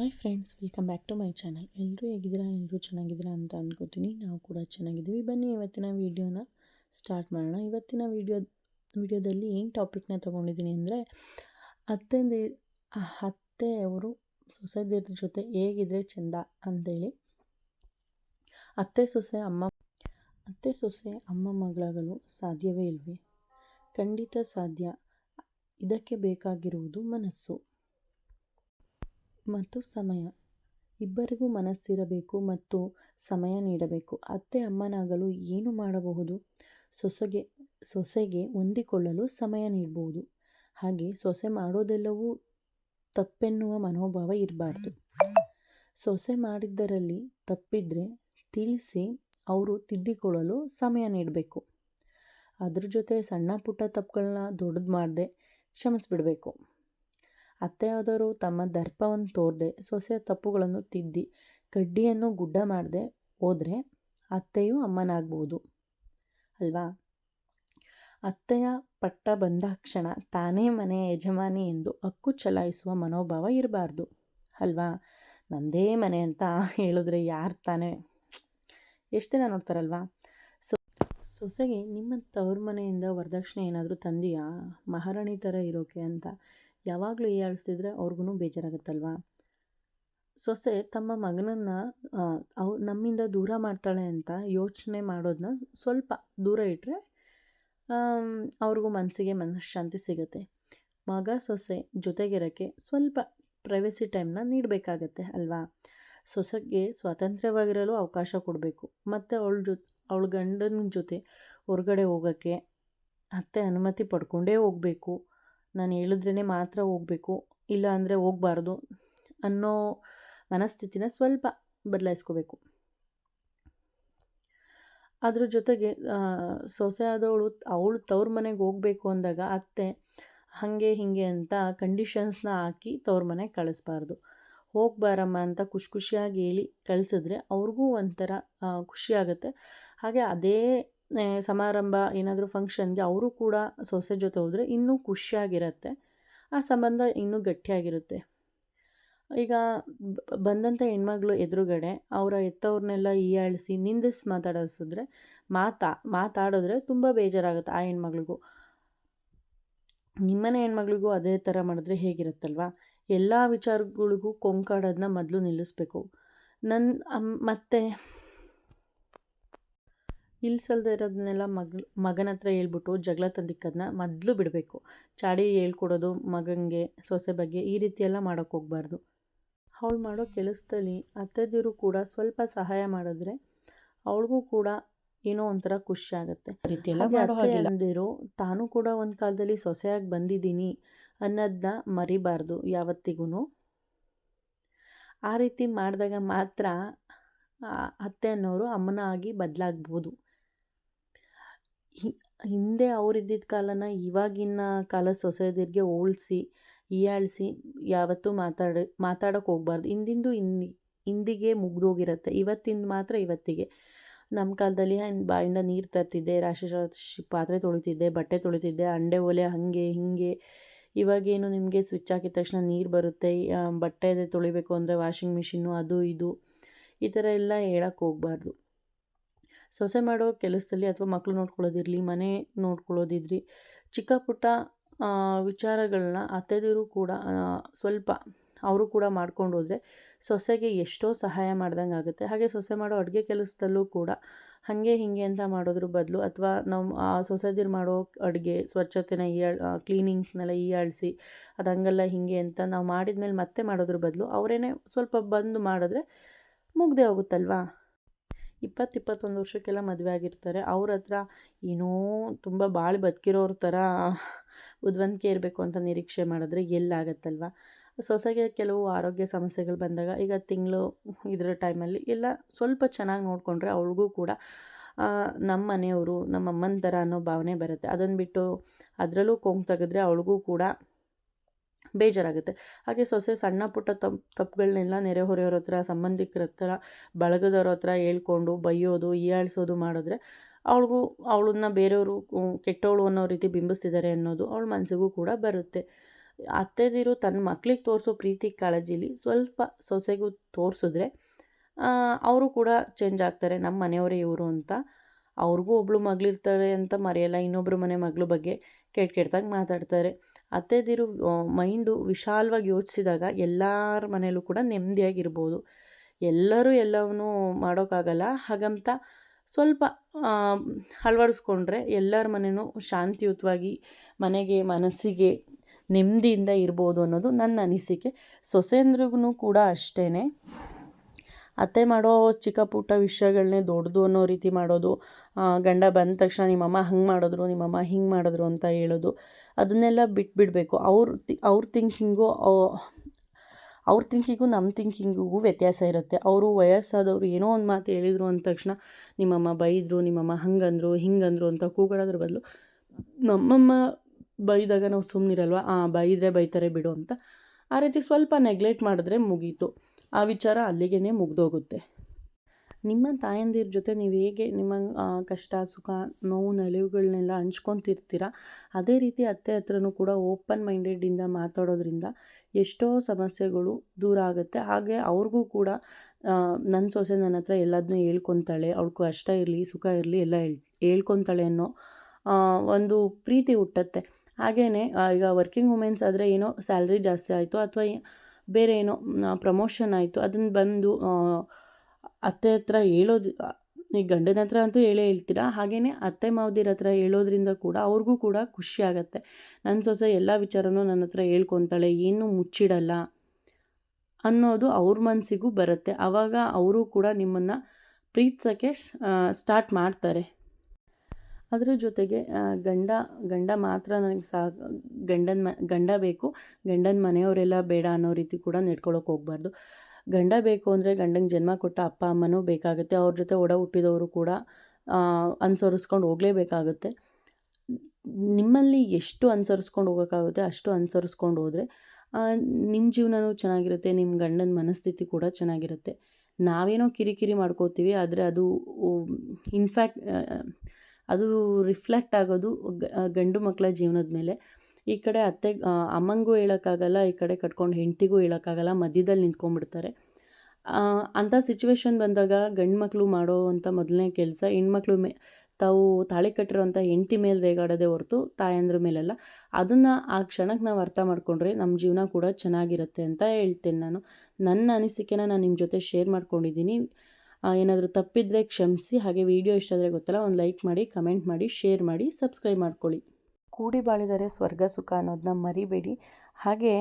Hi friends welcome back to my channel ಎಲ್ಲರೂ ಹೇಗಿದ್ದೀರಾ? ಎಲ್ಲರೂ ಚೆನ್ನಾಗಿದ್ದೀರಾ ಅಂತ ಅಂದ್ಕೋತೀನಿ ನಾವು ಕೂಡ ಚೆನ್ನಾಗಿದ್ದೀವಿ. ಬನ್ನಿ ಇವತ್ತಿನ ವೀಡಿಯೋನ ಸ್ಟಾರ್ಟ್ ಮಾಡೋಣ. ಇವತ್ತಿನ ವೀಡಿಯೋ, ವೀಡಿಯೋದಲ್ಲಿ ಏನು ಟಾಪಿಕ್ನ ತೊಗೊಂಡಿದ್ದೀನಿ ಅಂದರೆ, ಅತ್ತೆಂದಿ, ಅತ್ತೆಯವರು ಸೊಸೆದಿರ ಜೊತೆ ಹೇಗಿದ್ರೆ ಚೆಂದ ಅಂತೇಳಿ. ಅತ್ತೆ ಸೊಸೆ, ಅಮ್ಮ, ಅತ್ತೆ ಸೊಸೆ, ಅಮ್ಮ ಮಗಳಾಗಲು ಸಾಧ್ಯವೇ ಇಲ್ವೇ? ಖಂಡಿತ ಸಾಧ್ಯ. ಇದಕ್ಕೆ ಬೇಕಾಗಿರುವುದು ಮನಸ್ಸು. ಮತ್ತು ಸಮಯ. ಇಬ್ಬರಿಗೂ ಮನಸ್ಸಿರಬೇಕು ಮತ್ತು ಸಮಯ ನೀಡಬೇಕು. ಅತ್ತೆ ಅಮ್ಮನಾಗಲು ಏನು ಮಾಡಬಹುದು? ಸೊಸೆಗೆ ಸೊಸೆಗೆ ಹೊಂದಿಕೊಳ್ಳಲು ಸಮಯ ನೀಡಬಹುದು ಹಾಗೆ ಸೊಸೆ ಮಾಡೋದೆಲ್ಲವೂ ತಪ್ಪೆನ್ನುವ ಮನೋಭಾವ ಇರಬಾರ್ದು. ಸೊಸೆ ಮಾಡಿದ್ದರಲ್ಲಿ ತಪ್ಪಿದ್ರೆ ತಿಳಿಸಿ ಅವರು ತಿದ್ದಿಕೊಳ್ಳಲು ಸಮಯ ನೀಡಬೇಕು. ಅದ್ರ ಜೊತೆ ಸಣ್ಣ ಪುಟ್ಟ ತಪ್ಪುಗಳನ್ನ ದೊಡ್ಡದು ಮಾಡದೆ ಕ್ಷಮಿಸ್ಬಿಡಬೇಕು. ಅತ್ತೆಯಾದವರು ತಮ್ಮ ದರ್ಪವನ್ನು ತೋರದೆ ಸೊಸೆಯ ತಪ್ಪುಗಳನ್ನು ತಿದ್ದಿ ಕಡ್ಡಿಯನ್ನು ಗುಡ್ಡ ಮಾಡದೆ ಹೋದರೆ ಅತ್ತೆಯೂ ಅಮ್ಮನಾಗ್ಬೋದು. ಅಲ್ವಾ? ಅತ್ತೆಯ ಪಟ್ಟ ಬಂದಾಕ್ಷಣ ತಾನೇ ಮನೆಯ ಯಜಮಾನಿ ಎಂದು ಹಕ್ಕು ಚಲಾಯಿಸುವ ಮನೋಭಾವ ಇರಬಾರ್ದು. ಅಲ್ವಾ? ನಮ್ಮದೇ ಮನೆ ಅಂತ ಹೇಳಿದ್ರೆ ಯಾರು ತಾನೇ? ಎಷ್ಟು ದಿನ ನೋಡ್ತಾರಲ್ವಾ? ಸೊ, ಸೊಸೆಗೆ ನಿಮ್ಮ ತವ್ರ ಮನೆಯಿಂದ ವರದಕ್ಷಿಣೆ ಏನಾದರೂ ತಂದೀಯಾ? ಮಹಾರಾಣಿ ಥರ ಇರೋಕೆ ಅಂತ. ಯಾವಾಗಲೂ ಹೀಯಾಳಿಸ್ತಿದ್ರೆ ಅವ್ರಿಗೂ ಬೇಜಾರಾಗುತ್ತಲ್ವಾ? ಸೊಸೆ ತಮ್ಮ ಮಗನನ್ನು ಅವ್, ನಮ್ಮಿಂದ ದೂರ ಮಾಡ್ತಾಳೆ ಅಂತ ಯೋಚನೆ ಮಾಡೋದನ್ನ ಸ್ವಲ್ಪ ದೂರ ಇಟ್ಟರೆ ಅವ್ರಿಗೂ ಮನಸ್ಸಿಗೆ ಮನಃಶಾಂತಿ ಸಿಗುತ್ತೆ. ಮಗ, ಸೊಸೆ ಜೊತೆಗಿರೋಕ್ಕೆ ಸ್ವಲ್ಪ ಪ್ರೈವಸಿ ಟೈಮ್ನ ನೀಡಬೇಕಾಗತ್ತೆ ಅಲ್ವಾ? ಸೊಸೆಗೆ ಸ್ವಾತಂತ್ರ್ಯವಾಗಿರಲು ಅವಕಾಶ ಕೊಡಬೇಕು. ಮತ್ತು ಅವಳ ಜೊತೆ ಅವಳ ಗಂಡನ ಜೊತೆ ಹೊರಗಡೆ ಹೋಗೋಕ್ಕೆ ಅತ್ತೆ ಅನುಮತಿ ಪಡ್ಕೊಂಡೇ ಹೋಗಬೇಕು. ನಾನು ಹೇಳಿದ್ರೇ ಮಾತ್ರ ಹೋಗಬೇಕು, ಇಲ್ಲ ಅಂದರೆ ಹೋಗಬಾರ್ದು ಅನ್ನೋ ಮನಸ್ಥಿತಿನ ಸ್ವಲ್ಪ ಬದಲಾಯಿಸ್ಕೋಬೇಕು. ಅದ್ರ ಜೊತೆಗೆ ಸೊಸೆ ಆದವಳು, ಅವಳು ತವ್ರ ಮನೆಗೆ ಹೋಗಬೇಕು ಅಂದಾಗ ಅತ್ತೆ ಹಾಗೆ ಹೀಗೆ ಅಂತ ಕಂಡೀಷನ್ಸ್ನ ಹಾಕಿ ತವ್ರ ಮನೆಗೆ ಕಳಿಸ್ಬಾರ್ದು. ಹೋಗ್ಬಾರಮ್ಮ ಅಂತ ಖುಷಿ ಖುಷಿಯಾಗಿ ಹೇಳಿ ಕಳಿಸಿದ್ರೆ ಅವ್ರಿಗೂ ಒಂಥರ ಖುಷಿಯಾಗುತ್ತೆ ಹಾಗೆ ಅದೇ ಸಮಾರಂಭ, ಏನಾದರೂ ಫಂಕ್ಷನ್ಗೆ ಅವರು ಕೂಡ ಸೊಸೆ ಜೊತೆ ಹೋದರೆ ಇನ್ನೂ ಖುಷಿಯಾಗಿರುತ್ತೆ. ಆ ಸಂಬಂಧ ಇನ್ನೂ ಗಟ್ಟಿಯಾಗಿರುತ್ತೆ. ಈಗ ಬಂದಂಥ ಹೆಣ್ಮಗಳು ಎದುರುಗಡೆ ಅವರ ಎತ್ತವ್ರನ್ನೆಲ್ಲ ಹೀಯಾಳಿಸಿ, ನಿಂದಿಸಿ ಮಾತಾಡಿಸಿದ್ರೆ ಮಾತಾ, ಮಾತಾಡಿದ್ರೆ ತುಂಬ ಬೇಜಾರಾಗುತ್ತೆ ಆ ಹೆಣ್ಮಗಳಿಗೂ. ನಿಮ್ಮನೆ ಹೆಣ್ಮಗಳಿಗೂ ಅದೇ ಥರ ಮಾಡಿದ್ರೆ ಹೇಗಿರುತ್ತಲ್ವ? ಎಲ್ಲ ವಿಚಾರಗಳಿಗೂ ಕೊಂಕಾಡೋದನ್ನ ಮೊದಲು ನಿಲ್ಲಿಸ್ಬೇಕು. ನನ್ನ ಮತ್ತು ಇಲ್ಸಲ್ದೇ ಇರೋದನ್ನೆಲ್ಲ ಮಗ್ ಮಗನ ಹತ್ರ ಹೇಳ್ಬಿಟ್ಟು ಜಗಳ ತಂದಿಕ್ಕದನ್ನ ಮೊದಲು ಬಿಡಬೇಕು. ಚಾಡಿ ಹೇಳ್ಕೊಡೋದು ಮಗನಿಗೆ ಸೊಸೆ ಬಗ್ಗೆ ಈ ರೀತಿಯೆಲ್ಲ ಮಾಡೋಕೆ ಮಾಡೋಕ್ಕೆ ಹೋಗ್ಬಾರ್ದು. ಅವಳು ಮಾಡೋ ಕೆಲಸದಲ್ಲಿ ಅತ್ತೆದಿರು ಕೂಡ ಸ್ವಲ್ಪ ಸಹಾಯ ಮಾಡಿದ್ರೆ ಅವಳಿಗೂ ಕೂಡ ಏನೋ ಒಂಥರ ಖುಷಿ ಆಗುತ್ತೆ. ಅಂದಿರು ತಾನು ಕೂಡ ಒಂದು ಕಾಲದಲ್ಲಿ ಸೊಸೆಯಾಗಿ ಬಂದಿದ್ದೀನಿ ಅನ್ನೋದನ್ನ ಮರಿಬಾರ್ದು ಯಾವತ್ತಿಗೂ ಆ ರೀತಿ ಮಾಡಿದಾಗ ಮಾತ್ರ ಅತ್ತೆ ಅನ್ನೋರು ಅಮ್ಮನ ಆಗಿ ಬದಲಾಗ್ಬೋದು. ಹಿಂದೆ ಅವರಿದ್ದಿದ್ದ ಕಾಲನ ಇವಾಗಿನ ಕಾಲದ ಸೊಸೆದಿರಿಗೆ ಹೋಲ್ಸಿ ಹೀಯಾಳಿಸಿ ಯಾವತ್ತೂ ಮಾತಾಡಿ, ಮಾತಾಡೋಕೆ ಹೋಗ್ಬಾರ್ದು. ಹಿಂದಿಂದು ಹಿಂದಿ ಹಿಂದಿಗೆ ಮುಗ್ದೋಗಿರುತ್ತೆ. ಇವತ್ತಿಂದ ಮಾತ್ರ ಇವತ್ತಿಗೆ. ನಮ್ಮ ಕಾಲದಲ್ಲಿ ಬಾಯಿಂದ ನೀರು ತರ್ತಿದ್ದೆ ರಾಶಿ ರಾಶಿ ಪಾತ್ರೆ ತೊಳಿತಿದ್ದೆ, ಬಟ್ಟೆ ತೊಳಿತಿದ್ದೆ, ಅಂಡೆ ಒಲೆ ಹಾಗೆ, ಹೀಗೆ. ಇವಾಗೇನು ನಿಮಗೆ ಸ್ವಿಚ್ ಹಾಕಿದ ತಕ್ಷಣ ನೀರು ಬರುತ್ತೆ. ಬಟ್ಟೆ ತೊಳಿಬೇಕು ಅಂದರೆ ವಾಷಿಂಗ್ ಮಿಷಿನ್ನು ಅದು, ಇದು. ಈ ಥರ ಎಲ್ಲ ಹೇಳಕ್ಕೆ ಹೋಗ್ಬಾರ್ದು. ಸೊಸೆ ಮಾಡೋ ಕೆಲಸದಲ್ಲಿ ಅಥವಾ ಮಕ್ಕಳು ನೋಡ್ಕೊಳ್ಳೋದಿರಲಿ, ಮನೆ ನೋಡ್ಕೊಳ್ಳೋದಿದ್ರಿ, ಚಿಕ್ಕ ಪುಟ್ಟ ವಿಚಾರಗಳನ್ನ ಅತ್ತೆದಿರು ಕೂಡ ಸ್ವಲ್ಪ ಅವರು ಕೂಡ ಮಾಡ್ಕೊಂಡು ಹೋದರೆ ಸೊಸೆಗೆ ಎಷ್ಟೋ ಸಹಾಯ ಮಾಡ್ದಂಗೆ ಆಗುತ್ತೆ. ಹಾಗೆ ಸೊಸೆ ಮಾಡೋ ಅಡುಗೆ ಕೆಲಸದಲ್ಲೂ ಕೂಡ ಹಾಗೆ ಹೀಗೆ ಅಂತ ಮಾಡೋದ್ರ ಬದಲು ಅಥವಾ ನಮ್ಮ ಆ, ಸೊಸೆದಿರು ಮಾಡೋ ಅಡುಗೆ ಸ್ವಚ್ಛತೆನ ಈಯಾಳ್ ಕ್ಲೀನಿಂಗ್ಸ್ನೆಲ್ಲ ಈಯಾಳಿಸಿ ಅದು ಹಂಗಲ್ಲ ಹೀಗೆ ಅಂತ ನಾವು ಮಾಡಿದ್ಮೇಲೆ ಮತ್ತೆ ಮಾಡೋದ್ರ ಬದಲು ಅವರೇನೆ ಸ್ವಲ್ಪ ಬಂದು ಮಾಡಿದ್ರೆ ಮುಗ್ದೇ ಹೋಗುತ್ತಲ್ವಾ? ಇಪ್ಪತ್ತು ಇಪ್ಪತ್ತೊಂದು ವರ್ಷಕ್ಕೆಲ್ಲ ಮದುವೆ ಆಗಿರ್ತಾರೆ. ಅವ್ರ ಹತ್ರ ಏನೋ ತುಂಬ ಭಾಳ ಬದುಕಿರೋರ ಥರ ಬುದ್ಧಿವಂತಿಕೆ ಇರಬೇಕು ಅಂತ ನಿರೀಕ್ಷೆ ಮಾಡಿದ್ರೆ ಎಲ್ಲಾಗತ್ತಲ್ವ ಸೊಸೆಗೆ ಕೆಲವು ಆರೋಗ್ಯ ಸಮಸ್ಯೆಗಳು ಬಂದಾಗ ಈಗ ತಿಂಗಳು ಇದರ ಟೈಮಲ್ಲಿ ಎಲ್ಲ ಸ್ವಲ್ಪ ಚೆನ್ನಾಗಿ ನೋಡಿಕೊಂಡ್ರೆ ಅವ್ಳಿಗೂ ಕೂಡ ನಮ್ಮ ಮನೆಯವರು ನಮ್ಮ ಅಮ್ಮನ ಥರ ಅನ್ನೋ ಭಾವನೆ ಬರುತ್ತೆ. ಅದನ್ನು ಬಿಟ್ಟು ಅದರಲ್ಲೂ ಕೊಂಕು ತೆಗೆದ್ರೆ ಅವಳಿಗೂ ಕೂಡ ಬೇಜಾರಾಗುತ್ತೆ. ಹಾಗೆ ಸೊಸೆ ಸಣ್ಣ ಪುಟ್ಟ ತಪ್ಪು ತಪ್ಪುಗಳನ್ನೆಲ್ಲ ನೆರೆಹೊರೆಯವ್ರ ಹತ್ರ, ಸಂಬಂಧಿಕರ ಹತ್ರ, ಬಳಗದವ್ರ ಹತ್ರ ಹೇಳ್ಕೊಂಡು ಬೈಯೋದು, ಹೀಯಾಳಿಸೋದು ಮಾಡಿದ್ರೆ ಅವಳಿಗೂ, ಅವಳನ್ನ ಬೇರೆಯವರು ಕೆಟ್ಟವಳು ಅನ್ನೋ ರೀತಿ ಬಿಂಬಿಸ್ತಿದ್ದಾರೆ ಅನ್ನೋದು ಅವಳ ಮನಸ್ಸಿಗೂ ಕೂಡ ಬರುತ್ತೆ. ಅತ್ತೆದಿರು ತನ್ನ ಮಕ್ಕಳಿಗೆ ತೋರಿಸೋ ಪ್ರೀತಿ ಕಾಳಜಿಲಿ ಸ್ವಲ್ಪ ಸೊಸೆಗೂ ತೋರಿಸಿದ್ರೆ ಅವರು ಕೂಡ ಚೇಂಜ್ ಆಗ್ತಾರೆ. ನಮ್ಮ ಮನೆಯವರೇ ಇವರು ಅಂತ. ಅವ್ರಿಗೂ ಒಬ್ಳು ಮಗಳಿರ್ತಾಳೆ ಅಂತ ಮರೆಯಲ್ಲ ಇನ್ನೊಬ್ಬರು ಮನೆ ಮಗಳ ಬಗ್ಗೆ. ಕೆಟ್ಟ ಕೆಟ್ಟದಾಗಿ ಮಾತಾಡ್ತಾರೆ. ಅತ್ತೆದಿರು ಮೈಂಡು ವಿಶಾಲವಾಗಿ ಯೋಚಿಸಿದಾಗ ಎಲ್ಲರ ಮನೇಲೂ ಕೂಡ ನೆಮ್ಮದಿಯಾಗಿರ್ಬೋದು ಎಲ್ಲರೂ ಎಲ್ಲವನ್ನೂ ಮಾಡೋಕ್ಕಾಗಲ್ಲ. ಹಾಗಂತ ಸ್ವಲ್ಪ ಅಳವಡಿಸ್ಕೊಂಡ್ರೆ ಎಲ್ಲರ ಮನೆಯೂ ಶಾಂತಿಯುತವಾಗಿ ಮನೆಗೆ, ಮನಸ್ಸಿಗೆ ನೆಮ್ಮದಿಯಿಂದ ಇರ್ಬೋದು ಅನ್ನೋದು ನನ್ನ ಅನಿಸಿಕೆ. ಸೊಸೆಯಂದ್ರಿಗೂ ಕೂಡ ಅಷ್ಟೇ ಅತ್ತೆ ಮಾಡೋ ಚಿಕ್ಕ ಪುಟ್ಟ ವಿಷಯಗಳನ್ನೇ ದೊಡ್ಡದು ಅನ್ನೋ ರೀತಿ ಮಾಡೋದು ಗಂಡ ಬಂದ ತಕ್ಷಣ ನಿಮ್ಮಮ್ಮ ಹಂಗೆ ಮಾಡಿದ್ರು, ನಿಮ್ಮಮ್ಮ ಹಿಂಗೆ ಮಾಡಿದ್ರು ಅಂತ ಹೇಳೋದು, ಅದನ್ನೆಲ್ಲ ಬಿಟ್ಬಿಡಬೇಕು. ಅವ್ರ ಅವ್ರ ಥಿಂಕಿಂಗು ಅವ್ರ ಥಿಂಕಿಂಗು ನಮ್ಮ ಥಿಂಕಿಂಗಿಗೂ ವ್ಯತ್ಯಾಸ ಇರುತ್ತೆ. ಅವರು ವಯಸ್ಸಾದವರು ಏನೋ ಒಂದು ಮಾತು ಹೇಳಿದರು ಅಂದ ತಕ್ಷಣ ನಿಮ್ಮಮ್ಮ ಬೈದರು, ನಿಮ್ಮಮ್ಮ ಹಂಗಂದರು, ಹಿಂಗಂದರು ಅಂತ ಕೂಗಾಡೋದ್ರ ಬದಲು ನಮ್ಮಮ್ಮ ಬೈದಾಗ ನಾವು ಸುಮ್ಮನಿರಲ್ವ ಆ, ಬೈದರೆ ಬೈತಾರೆ ಬಿಡು ಅಂತ. ಆ ರೀತಿ ಸ್ವಲ್ಪ ನೆಗ್ಲೆಕ್ಟ್ ಮಾಡಿದ್ರೆ ಮುಗೀತು. ಆ ವಿಚಾರ ಅಲ್ಲಿಗೆ ಮುಗ್ದೋಗುತ್ತೆ. ನಿಮ್ಮ ತಾಯಂದಿರ ಜೊತೆ ನೀವು ಹೇಗೆ ನಿಮ್ಮ ಕಷ್ಟ, ಸುಖ, ನೋವು ನಲಿವುಗಳನ್ನೆಲ್ಲ ಹಂಚ್ಕೊತಿರ್ತೀರ? ಅದೇ ರೀತಿ ಅತ್ತೆ ಹತ್ರನೂ ಕೂಡ ಓಪನ್ ಮೈಂಡೆಡಿಂದ ಮಾತಾಡೋದ್ರಿಂದ ಎಷ್ಟೋ ಸಮಸ್ಯೆಗಳು ದೂರ ಆಗುತ್ತೆ. ಹಾಗೆ ಅವ್ರಿಗೂ ಕೂಡ ನನ್ನ ಸೊಸೆ ನನ್ನ ಹತ್ರ ಎಲ್ಲದನ್ನೂ ಹೇಳ್ಕೊತಾಳೆ, ಅವ್ಳಿಗೂ ಕಷ್ಟ ಇರಲಿ, ಸುಖ ಇರಲಿ ಎಲ್ಲ ಹೇಳ್, ಹೇಳ್ಕೊತಾಳೆ ಅನ್ನೋ ಒಂದು ಪ್ರೀತಿ ಹುಟ್ಟತ್ತೆ. ಹಾಗೆಯೇ ಈಗ ವರ್ಕಿಂಗ್ ವುಮೆನ್ಸ್ ಆದರೆ ಏನೋ ಸ್ಯಾಲ್ರಿ ಜಾಸ್ತಿ ಆಯಿತು, ಅಥವಾ ಬೇರೆ ಏನೋ ಪ್ರಮೋಷನ್ ಆಯಿತು. ಅದನ್ನು ಬಂದು ಅತ್ತೆ ಹತ್ರ ಹೇಳೋದು ಈ ಗಂಡನ ಹತ್ರ ಅಂತೂ ಹೇಳೇ ಹೇಳ್ತೀರಾ? ಹಾಗೆಯೇ ಅತ್ತೆ ಮಾವದಿರ ಹತ್ರ ಹೇಳೋದ್ರಿಂದ ಕೂಡ ಅವ್ರಿಗೂ ಕೂಡ ಖುಷಿ ಆಗುತ್ತೆ. ನನ್ನ ಸೊಸೆ ಎಲ್ಲ ವಿಚಾರನೂ ನನ್ನ ಹತ್ರ ಹೇಳ್ಕೊತಾಳೆ, ಏನೂ ಮುಚ್ಚಿಡಲ್ಲ ಅನ್ನೋದು ಅವ್ರ ಮನಸ್ಸಿಗೂ ಬರುತ್ತೆ. ಆವಾಗ ಅವರು ಕೂಡ ನಿಮ್ಮನ್ನು ಪ್ರೀತಿಸೋಕ್ಕೆ ಸ್ಟಾರ್ಟ್ ಮಾಡ್ತಾರೆ. ಅದ್ರ ಜೊತೆಗೆ ಗಂಡ ಗಂಡ ಮಾತ್ರ ನನಗೆ ಸಾ, ಗಂಡನ ಮ, ಗಂಡ ಬೇಕು. ಗಂಡನ ಮನೆಯವರೆಲ್ಲ ಬೇಡ ಅನ್ನೋ ರೀತಿ ಕೂಡ ನೆಡ್ಕೊಳ್ಳೋಕೆ ಹೋಗ್ಬಾರ್ದು. ಗಂಡ ಬೇಕು ಅಂದರೆ ಗಂಡಂಗೆ ಜನ್ಮ ಕೊಟ್ಟ ಅಪ್ಪ, ಅಮ್ಮನೂ ಬೇಕಾಗುತ್ತೆ. ಅವ್ರ ಜೊತೆ ಒಡ ಹುಟ್ಟಿದವರು ಕೂಡ ಅನುಸರಿಸ್ಕೊಂಡು ಹೋಗಲೇಬೇಕಾಗುತ್ತೆ. ನಿಮ್ಮಲ್ಲಿ ಎಷ್ಟು ಅನುಸರಿಸ್ಕೊಂಡು ಹೋಗೋಕ್ಕಾಗುತ್ತೆ ಅಷ್ಟು ಅನುಸರಿಸ್ಕೊಂಡು ಹೋದರೆ ನಿಮ್ಮ ಜೀವನವೂ ಚೆನ್ನಾಗಿರುತ್ತೆ ನಿಮ್ಮ ಗಂಡನ ಮನಸ್ಥಿತಿ ಕೂಡ ಚೆನ್ನಾಗಿರುತ್ತೆ. ನಾವೇನೋ ಕಿರಿಕಿರಿ ಮಾಡ್ಕೋತೀವಿ, ಆದರೆ ಅದು ಇನ್ಫ್ಯಾಕ್ಟ್ ಅದು ರಿಫ್ಲೆಕ್ಟ್ ಆಗೋದು ಗಂಡು ಮಕ್ಕಳ ಜೀವನದ ಮೇಲೆ. ಈ ಕಡೆ ಅತ್ತೆ ಅಮ್ಮಂಗೂ ಹೇಳೋಕ್ಕಾಗಲ್ಲ, ಈ ಕಡೆ ಕಟ್ಕೊಂಡು ಹೆಂಡ್ತಿಗೂ ಹೇಳೋಕ್ಕಾಗಲ್ಲ, ಮಧ್ಯದಲ್ಲಿ ನಿಂತ್ಕೊಂಡ್ಬಿಡ್ತಾರೆ. ಅಂಥ ಸಿಚುವೇಶನ್ ಬಂದಾಗ ಗಂಡು ಮಕ್ಕಳು ಮಾಡೋವಂಥ ಮೊದಲನೇ ಕೆಲಸ, ಹೆಣ್ಮಕ್ಳು ಮೇ, ತಾವು ತಾಳಿ ಕಟ್ಟಿರೋಂಥ ಹೆಂಡತಿ ಮೇಲೆ ರೇಗಾಡೋದೇ ಹೊರತು ತಾಯಂದ್ರ ಮೇಲೆಲ್ಲ. ಅದನ್ನು ಆ ಕ್ಷಣಕ್ಕೆ ನಾವು ಅರ್ಥ ಮಾಡಿಕೊಂಡ್ರೆ ನಮ್ಮ ಜೀವನ ಕೂಡ ಚೆನ್ನಾಗಿರುತ್ತೆ ಅಂತ ಹೇಳ್ತೇನೆ ನಾನು. ನನ್ನ ಅನಿಸಿಕೆನ ನಾನು ನಿಮ್ಮ ಜೊತೆ ಶೇರ್ ಮಾಡ್ಕೊಂಡಿದ್ದೀನಿ. ಏನಾದರೂ ತಪ್ಪಿದರೆ ಕ್ಷಮಿಸಿ, ಹಾಗೆ ವಿಡಿಯೋ ಇಷ್ಟ ಆದರೆ ಗೊತ್ತಲ್ಲ, ಒಂದು ಲೈಕ್ ಮಾಡಿ ಕಮೆಂಟ್ ಮಾಡಿ ಶೇರ್ ಮಾಡಿ ಸಬ್ಸ್ಕ್ರೈಬ್ ಮಾಡ್ಕೊಳ್ಳಿ. ಕೂಡಿ ಬಾಳಿದರೆ ಸ್ವರ್ಗ ಸುಖ ಅನ್ನೋದನ್ನ ಮರಿಬೇಡಿ. ಹಾಗೆ